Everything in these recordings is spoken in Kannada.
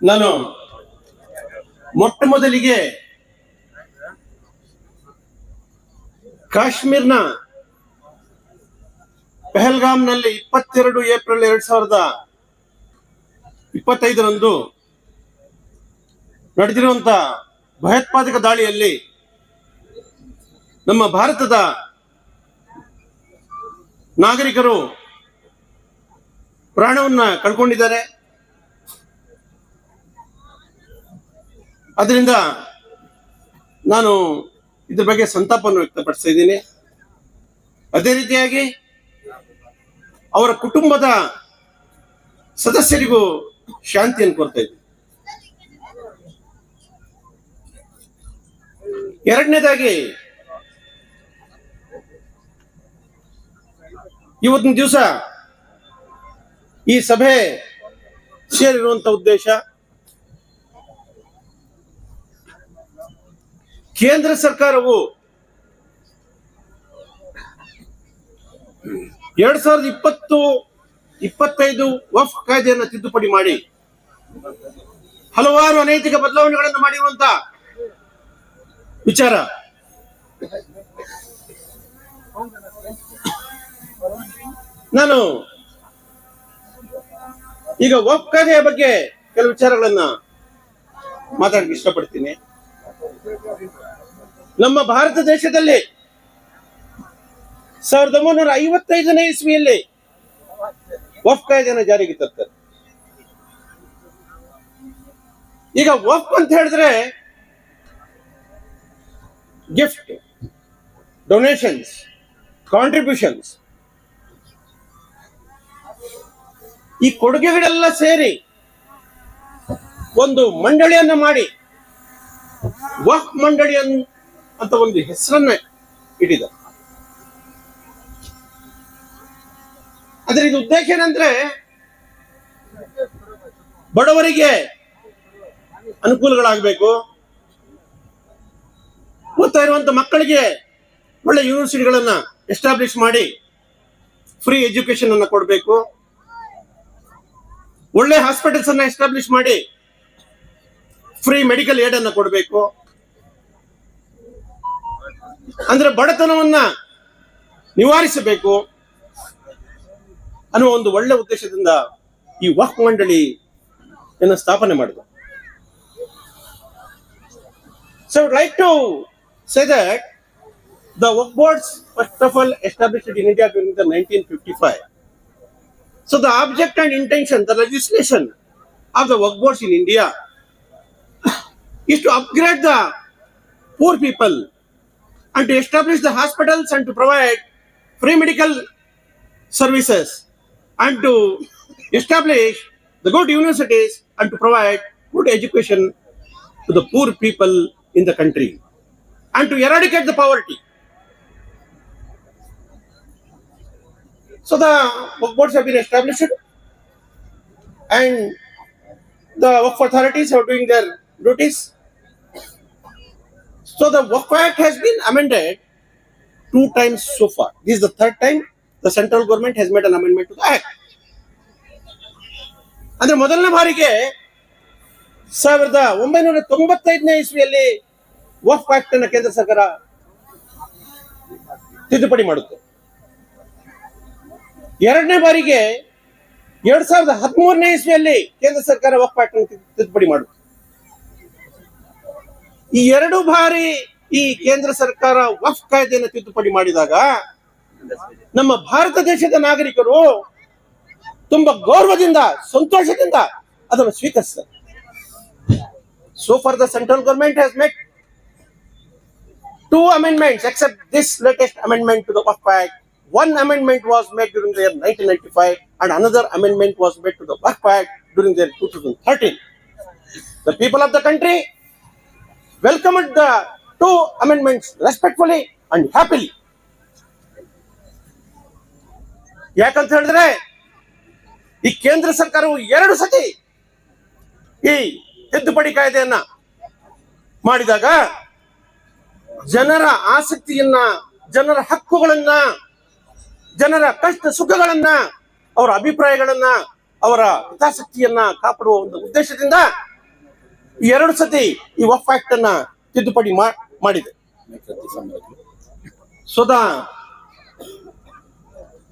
ನಾನು ಮೊಟ್ಟ ಮೊದಲಿಗೆ ಕಾಶ್ಮೀರ್ನ ಪೆಹಲ್ಗಾಮ್ನಲ್ಲಿ ಇಪ್ಪತ್ತೆರಡು ಏಪ್ರಿಲ್ ಎರಡ್ ಸಾವಿರದ ಇಪ್ಪತ್ತೈದರಂದು ನಡೆದಿರುವಂತ ಭಯೋತ್ಪಾದಕ ದಾಳಿಯಲ್ಲಿ ನಮ್ಮ ಭಾರತದ ನಾಗರಿಕರು ಪ್ರಾಣವನ್ನ ಕಳ್ಕೊಂಡಿದ್ದಾರೆ. ಅದರಿಂದ ನಾನು ಇದ್ರ ಬಗ್ಗೆ ಸಂತಾಪವನ್ನು ವ್ಯಕ್ತಪಡಿಸ್ತಾ ಇದ್ದೀನಿ ಅದೇ ರೀತಿಯಾಗಿ ಅವರ ಕುಟುಂಬದ ಸದಸ್ಯರಿಗೂ ಶಾಂತಿಯನ್ನು ಕೊಡ್ತಾ ಇದ್ದೀನಿ ಎರಡನೇದಾಗಿ ಇವತ್ತಿನ ದಿವಸ ಈ ಸಭೆ ಸೇರಿರುವಂತ ಉದ್ದೇಶ ಕೇಂದ್ರ ಸರ್ಕಾರವು ಎರಡ್ ಸಾವಿರದ ಇಪ್ಪತ್ತು, ಇಪ್ಪತ್ತೈದು ವಫ್ ಕಾಯ್ದೆಯನ್ನು ತಿದ್ದುಪಡಿ ಮಾಡಿ. ಹಲವಾರು ಅನೈತಿಕ ಬದಲಾವಣೆಗಳನ್ನು ಮಾಡಿರುವಂತ ವಿಚಾರ. ನಾನು ಈಗ ವಫ್ ಕಾಯ್ದೆಯ ಬಗ್ಗೆ ಕೆಲವು ವಿಚಾರಗಳನ್ನ ಮಾತಾಡಕ್ಕೆ ಇಷ್ಟಪಡ್ತೀನಿ. ನಮ್ಮ ಭಾರತ ದೇಶದಲ್ಲಿ ಸಾವಿರದ ಒಂಬೈನೂರ ಐವತ್ತೈದನೇ ಇಸ್ವಿಯಲ್ಲಿ ವಫ್ ಕಾಯ್ದೆನ ಜಾರಿಗೆ ತರ್ತಾರೆ ಈಗ ವಫ್ ಅಂತ ಹೇಳಿದ್ರೆ ಗಿಫ್ಟ್, ಡೊನೇಷನ್ಸ್, ಕಾಂಟ್ರಿಬ್ಯೂಷನ್ಸ್. ಈ ಕೊಡುಗೆಗಳೆಲ್ಲ ಸೇರಿ ಒಂದು ಮಂಡಳಿಯನ್ನ ಮಾಡಿ ವಫ್ ಮಂಡಳಿ ಅನ್- ಅಂತ ಒಂದು ಹೆಸರನ್ನೇ ಇಟ್ಟಿದ ಅದ್ರ ಇದು ಉದ್ದೇಶ ಏನಂದ್ರೆ, ಬಡವರಿಗೆ ಅನುಕೂಲಗಳಾಗಬೇಕು. ಓದ್ತಾ ಇರುವಂತ ಮಕ್ಕಳಿಗೆ ಒಳ್ಳೆ ಯೂನಿವರ್ಸಿಟಿಗಳನ್ನ ಎಸ್ಟಾಬ್ಲಿಷ್ ಮಾಡಿ ಫ್ರೀ ಎಜುಕೇಶನ್ ಅನ್ನ ಕೊಡಬೇಕು. ಒಳ್ಳೆ ಹಾಸ್ಪಿಟಲ್ಸ್ ಅನ್ನ ಎಸ್ಟಾಬ್ಲಿಷ್ ಮಾಡಿ ಫ್ರೀ ಮೆಡಿಕಲ್ ಏಡ್ ಅನ್ನ ಕೊಡಬೇಕು. ಅಂದ್ರೆ ಬಡತನವನ್ನ ನಿವಾರಿಸಬೇಕು ಅನ್ನುವ ಒಂದು ಒಳ್ಳೆ ಉದ್ದೇಶದಿಂದ ಈ ವಕ್ ಮಂಡಳಿ ಎನ್ನು ಸ್ಥಾಪನೆ ಮಾಡಿದೆ. So like to say that the Waqf boards first of all established in India during the nineteen fifty five so the object and intention the legislation of the Waqf boards in India is to upgrade the poor people and to establish the hospitals and to provide free medical services and to establish the good universities and to provide good education to the poor people in the country and to eradicate the poverty. So the work boards have been established and the work authorities are doing their duties. So the Work Act has been amended two times so far. This is the third time the central government has made an amendment to the act. ಅಂದ್ರೆ ಮೊದಲನೇ ಬಾರಿಗೆ ಸಾವಿರದ ಒಂಬೈನೂರ ತೊಂಬತ್ತೈದನೇ ಇಸ್ವಿಯಲ್ಲಿ ವಫ್ ಆಕ್ಟ್ ಅನ್ನು ಕೇಂದ್ರ ಸರ್ಕಾರ ತಿದ್ದುಪಡಿ ಮಾಡುತ್ತೆ ಎರಡನೇ ಬಾರಿಗೆ ಎರಡ್ ಸಾವಿರದ ಹದಿಮೂರನೇ ಇಸ್ವಿಯಲ್ಲಿ ಕೇಂದ್ರ ಸರ್ಕಾರ ವಫ್ ಆಕ್ಟ್ ಅನ್ನು ತಿದ್ದುಪಡಿ ಮಾಡುತ್ತೆ ಈ ಎರಡು ಬಾರಿ ಈ ಕೇಂದ್ರ ಸರ್ಕಾರ ವಕ್ಫ್ ಕಾಯ್ದೆಯನ್ನು ತಿದ್ದುಪಡಿ ಮಾಡಿದಾಗ ನಮ್ಮ ಭಾರತ ದೇಶದ ನಾಗರಿಕರು ತುಂಬಾ ಗೌರವದಿಂದ, ಸಂತೋಷದಿಂದ ಅದನ್ನು ಸ್ವೀಕರಿಸ್ತಾರೆ so far the central government has made two amendment except this latest amendment to Waqf act one amendment was made during the year nineteen ninety five and another amendment was made to the act during the year two thousand the people of the country welcomed the two amendments, respectfully and happily. ಯಾಕಂತ ಹೇಳಿದ್ರೆ, ಈ ಕೇಂದ್ರ ಸರ್ಕಾರವು ಎರಡು ಸತಿ ಈ ತಿದ್ದುಪಡಿ ಕಾಯ್ದೆಯನ್ನ ಮಾಡಿದಾಗ ಜನರ ಆಸಕ್ತಿಯನ್ನ, ಜನರ ಹಕ್ಕುಗಳನ್ನ, ಜನರ ಕಷ್ಟ ಸುಖಗಳನ್ನ, ಅವರ ಅಭಿಪ್ರಾಯಗಳನ್ನ, ಅವರ ಹಿತಾಸಕ್ತಿಯನ್ನ ಕಾಪಾಡುವ ಒಂದು ಉದ್ದೇಶದಿಂದ ಎರಡು ಸತಿ ಈ ವಫ್ ಆಕ್ಟ್ ಅನ್ನ ತಿದ್ದುಪಡಿ ಮಾ- ಮಾಡಿದೆ so the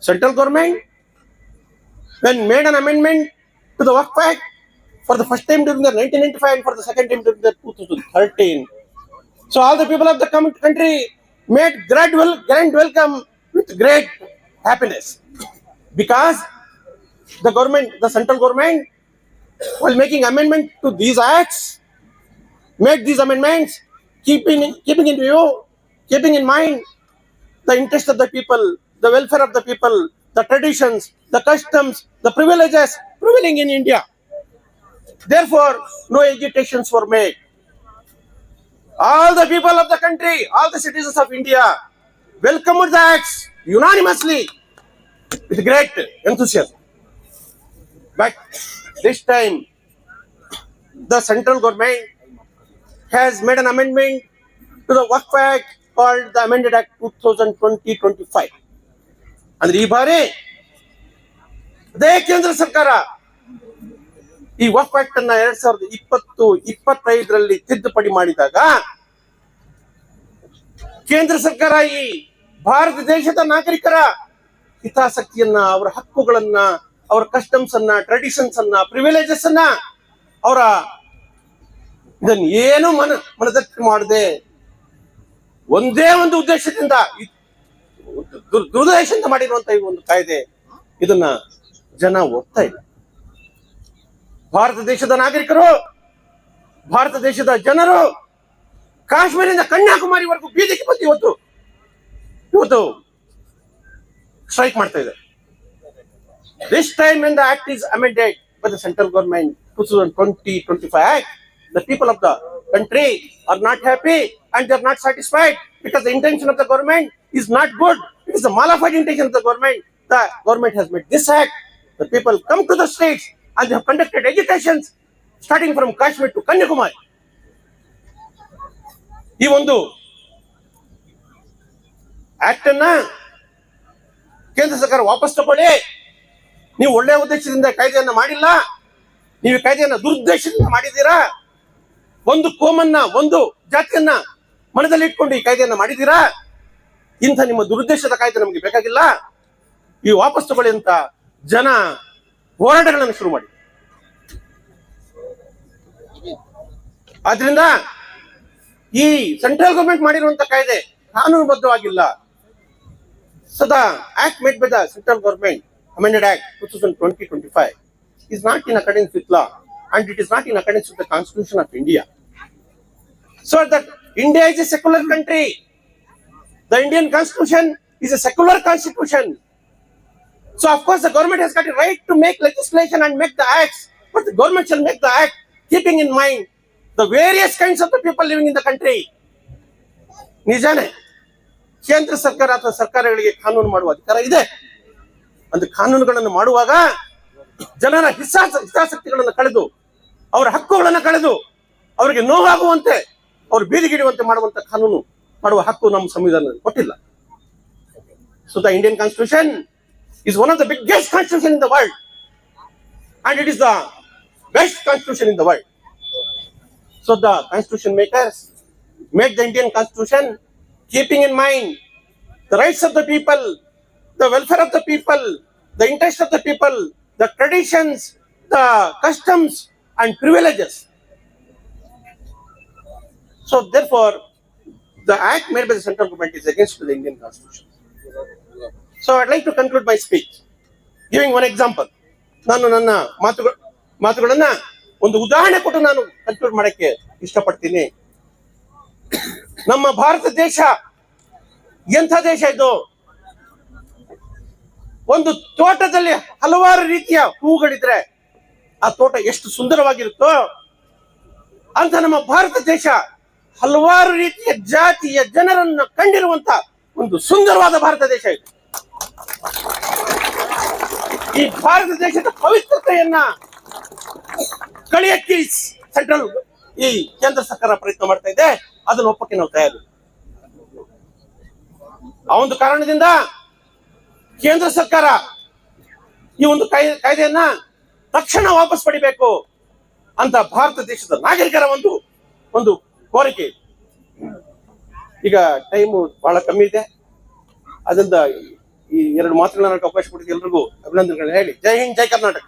central government when made an amendment to the Waqf Act for the first time during the 1995 and for the second time during the 2013. So all the people of the com- country made grand, wel- grand welcome with great happiness because the government, the central government, while making amendment to these acts, made these amendments keeping keeping in view, keeping in mind the interest of the people, the welfare of the people, the traditions, the customs, the privileges prevailing in India. Therefore, no agitations were made. All the people of the country, all the citizens of India welcomed the acts unanimously with great enthusiasm. But this time, the central government has made an amendment to the Work Act called the Amended Act 2020-25. ಅಂದ್ರೆ ಈ ಬಾರಿ ಅದೇ ಕೇಂದ್ರ ಸರ್ಕಾರ ಈ ವಫ್ ಆಕ್ಟ್ ಅನ್ನ ಎರಡ್ ಸಾವಿರದ ಇಪ್ಪತ್ತು, ಇಪ್ಪತ್ತೈದರಲ್ಲಿ ತಿದ್ದುಪಡಿ ಮಾಡಿದಾಗ ಕೇಂದ್ರ ಸರ್ಕಾರ ಈ ಭಾರತ ದೇಶದ ನಾಗರಿಕರ ಹಿತಾಸಕ್ತಿಯನ್ನ, ಅವರ ಹಕ್ಕುಗಳನ್ನ, ಅವರ ಕಸ್ಟಮ್ಸ್ ಅನ್ನ ಟ್ರೆಡಿಷನ್ಸ್ ಅನ್ನ ಪ್ರಿವಿಲೇಜಸ್ ಅನ್ನ ಅವರ ಇದನ್ನ ಏನು ಮನ ಮನದಟ್ಟು ಮಾಡದೆ ಒಂದೇ ಒಂದು ಉದ್ದೇಶದಿಂದ ದುರುದ್ದೇಶದಿಂದ ಮಾಡಿರುವಂತ ಒಂದು ಕಾಯ್ದೆ, ಇದನ್ನ ಜನ ಒಪ್ತಾ ಇಲ್ಲ. ಭಾರತ ದೇಶದ ನಾಗರಿಕರು, ಭಾರತ ದೇಶದ ಜನರು ಕಾಶ್ಮೀರದಿಂದ ಕನ್ಯಾಕುಮಾರಿವರೆಗೂ ಬೀದಿಗೆ ಬಂದು ಇವತ್ತು ಇವತ್ತು ಸ್ಟ್ರೈಕ್ ಮಾಡ್ತಾ ಇದೆ this time when the act is amended by the central government 2020-25 act the people of the country are not happy and they are not satisfied because the intention of the government is not good it is a malafide intention of the government the government has made this act the people come to the streets and they have conducted agitations starting from kashmir to kanyakumari ಈ ಒಂದು ಆಕ್ಟ್ ಅನ್ನ ಕೇಂದ್ರ ಸರ್ಕಾರ ವಾಪಸ್ ತಗೊಳ್ಳಿ ನೀವು ಒಳ್ಳೆಯ ಉದ್ದೇಶದಿಂದ ಕಾಯ್ದೆಯನ್ನ ಮಾಡಿಲ್ಲ ನೀವು ಕಾಯ್ದೆಯನ್ನ ದುರುದ್ದೇಶದಿಂದ ಮಾಡಿದ್ದೀರಾ ಒಂದು ಕೋಮನ್ನ, ಒಂದು ಜಾತಿಯನ್ನ ಮನದಲ್ಲಿ ಇಟ್ಕೊಂಡು ಈ ಕಾಯ್ದೆಯನ್ನ ಮಾಡಿದೀರಾ ಇಂಥ ನಿಮ್ಮ ದುರುದ್ದೇಶದ ಕಾಯ್ದೆ ನಮಗೆ ಬೇಕಾಗಿಲ್ಲ. ಈ ವಾಪಸ್ ತಗೊಳ್ಳಿ ಅಂತ ಜನ ಹೋರಾಟಗಳನ್ನು ಶುರು ಮಾಡಿ. ಆದ್ರಿಂದ ಈ ಸೆಂಟ್ರಲ್ ಗವರ್ಮೆಂಟ್ ಮಾಡಿರುವಂತ ಕಾಯ್ದೆ ಕಾನೂನುಬದ್ಧವಾಗಿಲ್ಲ. So the act made by the central government amended act two thousand twenty twenty five is not in according with law and it is not in according with the constitution of India So that India is a secular country. The Indian constitution is a secular constitution. So of course the government has got a right to make legislation and make the acts, but the government shall make the act keeping in mind the various kinds of the people living in the country. ನಿಜಾನೇ ಕೇಂದ್ರ ಸರ್ಕಾರ ಅಥವಾ ಸರ್ಕಾರಗಳಿಗೆ ಕಾನೂನು ಮಾಡುವ ಅಧಿಕಾರ ಇದೆ ಒಂದು ಕಾನೂನುಗಳನ್ನು ಮಾಡುವಾಗ ಜನರ ಹಿತಾಸ ಹಿತಾಸಕ್ತಿಗಳನ್ನು ಕಳೆದು ಅವರ ಹಕ್ಕುಗಳನ್ನು ಕಳೆದು ಅವರಿಗೆ ನೋವಾಗುವಂತೆ ಅವರು ಬೀದಿಗಿಡುವಂತೆ ಮಾಡುವಂತ ಕಾನೂನು ಮಾಡುವ ಹಕ್ಕು ನಮ್ಮ ಸಂವಿಧಾನದಲ್ಲಿ ಕೊಟ್ಟಿಲ್ಲ so the Indian constitution is one of the biggest constitution in the world and it is the best constitution in the world So the constitution makers made the Indian constitution keeping in mind the rights of the people, the welfare of the people, the interest of the people, the traditions, the customs and privileges. So therefore, the act made by the central government is against the Indian constitution. So I'd like to conclude my speech giving one example. ನಾನು ನನ್ನ ಮಾತುಗಳು ಮಾತುಗಳನ್ನ ಒಂದು ಉದಾಹರಣೆ ಕೊಟ್ಟು ನಾನು ಕನ್ಕ್ಲೂಡ್ ಮಾಡಕ್ಕೆ ಇಷ್ಟಪಡ್ತೀನಿ ನಮ್ಮ ಭಾರತ ದೇಶ ಎಂಥ ದೇಶ ಇದು ಒಂದು ತೋಟದಲ್ಲಿ ಹಲವಾರು ರೀತಿಯ ಹೂಗಳಿದ್ರೆ ಆ ತೋಟ ಎಷ್ಟು ಸುಂದರವಾಗಿರುತ್ತೋ ಅಂತ ನಮ್ಮ ಭಾರತ ದೇಶ ಹಲವಾರು ರೀತಿಯ ಜಾತಿಯ ಜನರನ್ನು ಕಂಡಿರುವಂತ ಒಂದು ಸುಂದರವಾದ ಭಾರತ ದೇಶ ಇದು. ಈ ಭಾರತ ದೇಶದ ಪವಿತ್ರತೆಯನ್ನ ಕಳಿಯಕ್ಕೆ ಸೆಂಟ್ರಲ್ ಈ ಕೇಂದ್ರ ಸರ್ಕಾರ ಪ್ರಯತ್ನ ಮಾಡ್ತಾ ಇದೆ. ಅದನ್ನ ಒಪ್ಪಕ್ಕೆ ನಾವು ತಯಾರಿ ಆ ಒಂದು ಕಾರಣದಿಂದ ಕೇಂದ್ರ ಸರ್ಕಾರ ಈ ಒಂದು ಕಾಯ್ದೆ ಕಾಯ್ದೆಯನ್ನ ತಕ್ಷಣ ವಾಪಸ್ ಪಡಿಬೇಕು ಅಂತ ಭಾರತ ದೇಶದ ನಾಗರಿಕರ ಒಂದು ಒಂದು ಕೋರಿಕೆ. ಈಗ ಟೈಮ್ ಬಹಳ ಕಮ್ಮಿ ಇದೆ. ಅದರಿಂದ ಈ ಎರಡು ಮಾತುಗಳನ್ನ ಅವಕಾಶ ಕೊಟ್ಟಿದ್ದು ಎಲ್ರಿಗೂ ಅಭಿನಂದನೆಗಳನ್ನ ಹೇಳಿ. ಜೈ ಹಿಂದ್, ಜೈ ಕರ್ನಾಟಕ.